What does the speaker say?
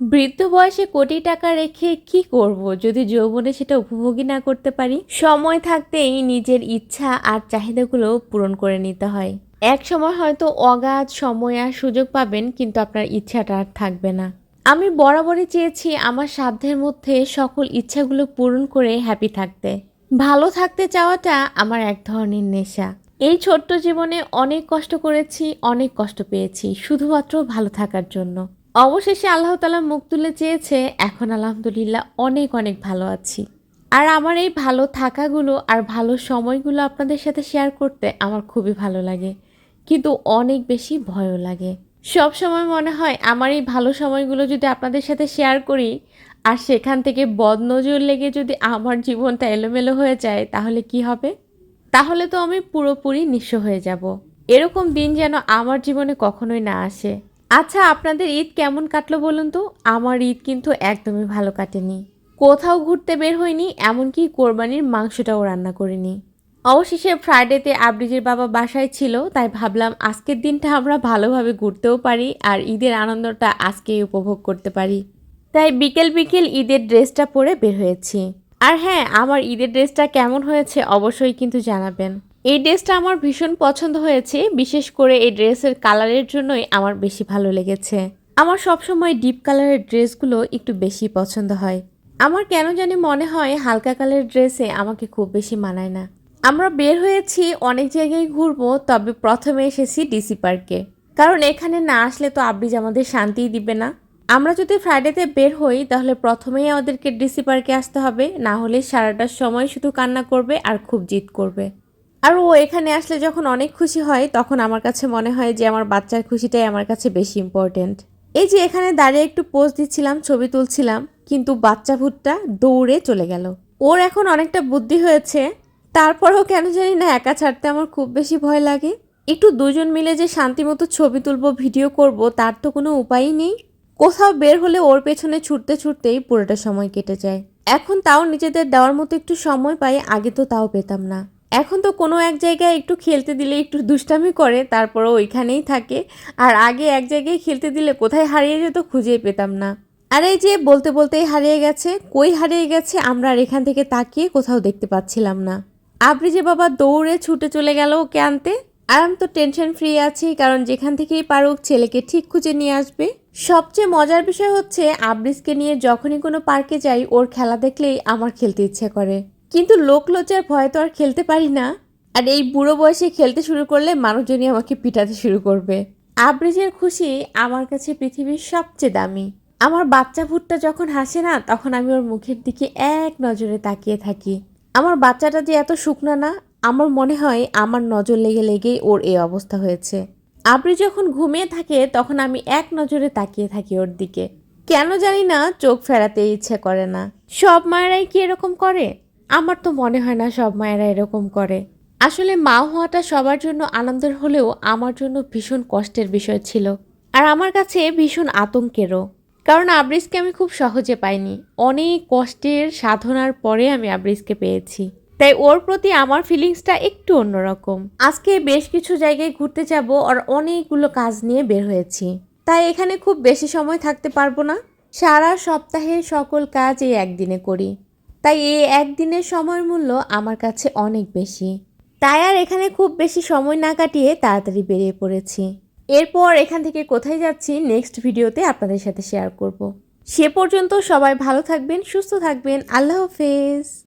বৃদ্ধ বয়সে কোটি টাকা রেখে কি করব? যদি যৌবনে সেটা উপভোগী না করতে পারি? সময় থাকতেই নিজের ইচ্ছা আর চাহিদাগুলো পূরণ করে নিতে হয়। এক সময় হয়তো অগাধ সময় আর সুযোগ পাবেন, কিন্তু আপনার ইচ্ছাটা আর থাকবে না। আমি বরাবরই চেয়েছি আমার সাধ্যের মধ্যে সকল ইচ্ছাগুলো পূরণ করে হ্যাপি থাকতে। ভালো থাকতে চাওয়াটা আমার এক ধরনের নেশা। এই ছোট্ট জীবনে অনেক কষ্ট করেছি, অনেক কষ্ট পেয়েছি, শুধুমাত্র ভালো থাকার জন্য। অবশেষে আল্লাহ তালা মুখ তুলে চেয়েছে, এখন আলহামদুলিল্লাহ অনেক অনেক ভালো আছি। আর আমার এই ভালো থাকাগুলো আর ভালো সময়গুলো আপনাদের সাথে শেয়ার করতে আমার খুবই ভালো লাগে। কিন্তু অনেক বেশি ভয়ও লাগে। সব সময় মনে হয় আমার এই ভালো সময়গুলো যদি আপনাদের সাথে শেয়ার করি, আর সেখান থেকে বদনজর লেগে যদি আমার জীবনটা এলোমেলো হয়ে যায়, তাহলে কি হবে? তাহলে তো আমি পুরোপুরি নিঃস্ব হয়ে যাব। এরকম দিন যেন আমার জীবনে কখনোই না আসে। আচ্ছা আপনাদের ঈদ কেমন কাটলো বলুন তো? আমার ঈদ কিন্তু একদমই ভালো কাটেনি। কোথাও ঘুরতে বের হয়নি এমনকি কোরবানির মাংসটাও রান্না করিনি। অবশেষে ফ্রাইডেতে আবরিজের বাবা বাসায় ছিল, তাই ভাবলাম আজকের দিনটা আমরা ভালোভাবে ঘুরতেও পারি আর ঈদের আনন্দটা আজকেই উপভোগ করতে পারি। তাই বিকেল বিকেল ঈদের ড্রেসটা পরে বের হয়েছি। আর হ্যাঁ আমার ঈদের ড্রেসটা কেমন হয়েছে অবশ্যই কিন্তু জানাবেন। এই ড্রেসটা আমার ভীষণ পছন্দ হয়েছে, বিশেষ করে এই ড্রেসের কালারের জন্যই আমার বেশি ভালো লেগেছে। আমার সবসময় ডিপ কালারের ড্রেসগুলো একটু বেশি পছন্দ হয়। আমার কেন জানি মনে হয় হালকা কালারের ড্রেসে আমাকে খুব বেশি মানায় না। আমরা বের হয়েছি, অনেক জায়গায় ঘুরবো, তবে প্রথমে এসেছি ডিসি পার্কে। কারণ এখানে না আসলে তো আব্রিজ আমাদের শান্তিই দিবে না। আমরা যদি ফ্রাইডেতে বের হই, তাহলে প্রথমেই আমাদেরকে ডিসি পার্কে আসতে হবে, না হলে সারাটার সময় শুধু কান্না করবে আর খুব জিদ করবে। আর ও এখানে আসলে যখন অনেক খুশি হয়, তখন আমার কাছে মনে হয় যে আমার বাচ্চার খুশিটাই আমার কাছে বেশি ইম্পর্টেন্ট এই যে এখানে দাঁড়িয়ে একটু পোজ দিচ্ছিলাম, ছবি তুলছিলাম, কিন্তু বাচ্চা ভূতটা দৌড়ে চলে গেল। ওর এখন অনেকটা বুদ্ধি হয়েছে তারপরেও কেন জানি না একা ছাড়তে আমার খুব বেশি ভয় লাগে। একটু দুজন মিলে যে শান্তিমতো ছবি তুলবো ভিডিও করব, তার তো কোনো উপায়ই নেই। কোথাও বের হলে ওর পেছনে ছুটতে ছুটতেই পুরোটা সময় কেটে যায়। এখন তাও নিজেদের দেওয়ার মতো একটু সময় পাই, আগে তো তাও পেতাম না। এখন তো কোনো এক জায়গায় একটু খেলতে দিলে একটু দুষ্টামি করে, তারপরও ওইখানেই থাকে। আর আগে এক জায়গায় খেলতে দিলে কোথায় হারিয়ে যেত খুঁজেই পেতাম না। আর এই যে বলতে বলতেই হারিয়ে গেছে, কই হারিয়ে গেছে আমরা আর এখান থেকে তাকিয়ে কোথাও দেখতে পাচ্ছিলাম না। আবরিজে বাবা দৌড়ে ছুটে চলে গেল ওকে আনতে। আর আমি তো টেনশন ফ্রি আছি কারণ যেখান থেকেই পারুক ছেলেকে ঠিক খুঁজে নিয়ে আসবে। সবচেয়ে মজার বিষয় হচ্ছে আবরিজকে নিয়ে যখনই কোনো পার্কে যাই, ওর খেলা দেখলেই আমার খেলতে ইচ্ছে করে। কিন্তু লোক লজ্জার ভয়ে তো আর খেলতে পারি না। আর এই বুড়ো বয়সে খেলতে শুরু করলে মানুষজনই আমাকে পিটাতে শুরু করবে। আবরিজের খুশি আমার কাছে পৃথিবীর সবচেয়ে দামি। আমার বাচ্চা ভুট্টা যখন হাসে না, তখন আমি ওর মুখের দিকে এক নজরে তাকিয়ে থাকি। আমার বাচ্চাটা যে এত শুকনা না, আমার মনে হয় আমার নজর লেগে লেগেই ওর এই অবস্থা হয়েছে। আবরি যখন ঘুমিয়ে থাকে, তখন আমি এক নজরে তাকিয়ে থাকি ওর দিকে। কেন জানি না, চোখ ফেরাতে ইচ্ছে করে না। সব মায়েরাই কি এরকম করে? আমার তো মনে হয় না সব মায়েরা এরকম করে। আসলে মা হওয়াটা সবার জন্য আনন্দের হলেও আমার জন্য ভীষণ কষ্টের বিষয় ছিল। আর আমার কাছে ভীষণ আতঙ্কেরও। কারণ আবরিজকে আমি খুব সহজে পাইনি। অনেক কষ্টের সাধনার পরে আমি আবরিজকে পেয়েছি। তাই ওর প্রতি আমার ফিলিংসটা একটু অন্যরকম। আজকে বেশ কিছু জায়গায় ঘুরতে যাব আর অনেকগুলো কাজ নিয়ে বের হয়েছি। তাই এখানে খুব বেশি সময় থাকতে পারব না। সারা সপ্তাহে সকল কাজ এই একদিনে করি। তাই এই একদিনের সময়ের মূল্য আমার কাছে অনেক বেশি। তাই আর এখানে খুব বেশি সময় না কাটিয়ে তাড়াতাড়ি বেরিয়ে পড়েছি। এরপর এখান থেকে কোথায় যাচ্ছি নেক্সট ভিডিওতে আপনাদের সাথে শেয়ার করব। সে পর্যন্ত সবাই ভালো থাকবেন, সুস্থ থাকবেন। আল্লাহ হাফেজ।